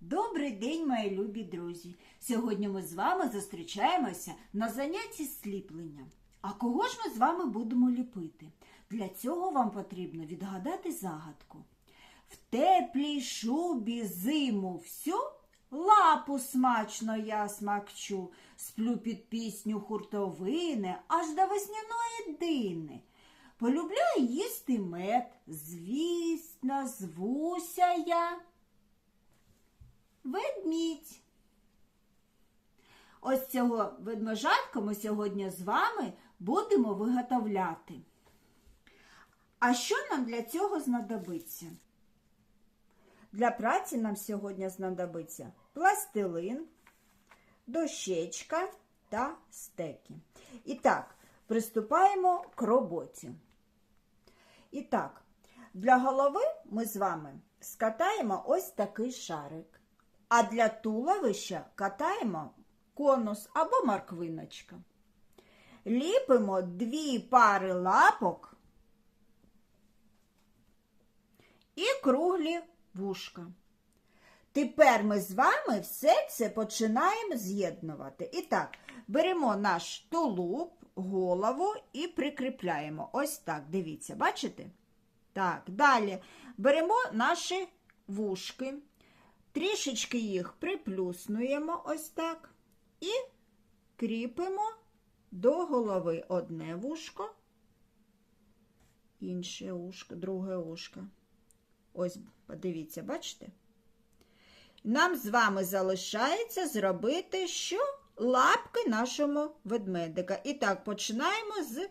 Добрий день, мої любі друзі! Сьогодні ми з вами зустрічаємося на занятті сліплення. А кого ж ми з вами будемо ліпити? Для цього вам потрібно відгадати загадку. В теплій шубі зиму всю лапу смачно я смакчу, сплю під пісню хуртовини аж до весняної дини. Полюбляю їсти мед, звісно, звуся я. Ведмідь. Ось цього ведмежатка ми сьогодні з вами будемо виготовляти. А що нам для цього знадобиться? Для праці нам сьогодні знадобиться пластилин, дощечка та стеки. І так, приступаємо к роботі. І так, для голови ми з вами скатаємо ось такий шарик. А для туловища катаємо конус або морквиночка. Ліпимо дві пари лапок і круглі вушка. Тепер ми з вами все це починаємо з'єднувати. І так, беремо наш тулуб, голову і прикріпляємо. Ось так, дивіться, бачите? Так, далі беремо наші вушки, трішечки їх приплюснуємо ось так і кріпимо до голови одне вушко, інше вушко, друге вушко. Ось, подивіться, бачите? Нам з вами залишається зробити що? Лапки нашому ведмедика. І так, починаємо з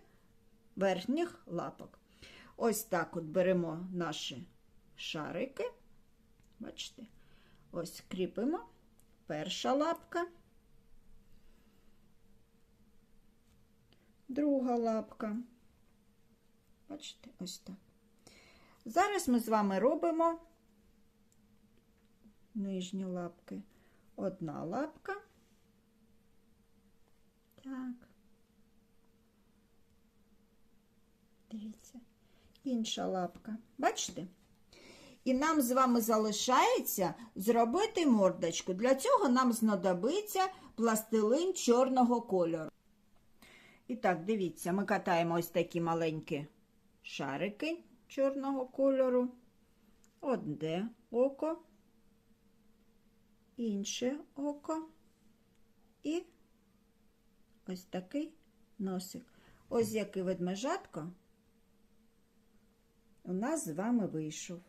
верхніх лапок. Ось так от беремо наші шарики. Бачите? Ось кріпимо. Перша лапка. Друга лапка. Бачите, ось так. Зараз ми з вами робимо нижні лапки. Одна лапка. Так. Дивіться. Інша лапка. Бачите? І нам з вами залишається зробити мордочку. Для цього нам знадобиться пластилин чорного кольору. І так, дивіться, ми катаємо ось такі маленькі шарики чорного кольору. Одне око, інше око і ось такий носик. Ось який ведмежатко у нас з вами вийшов.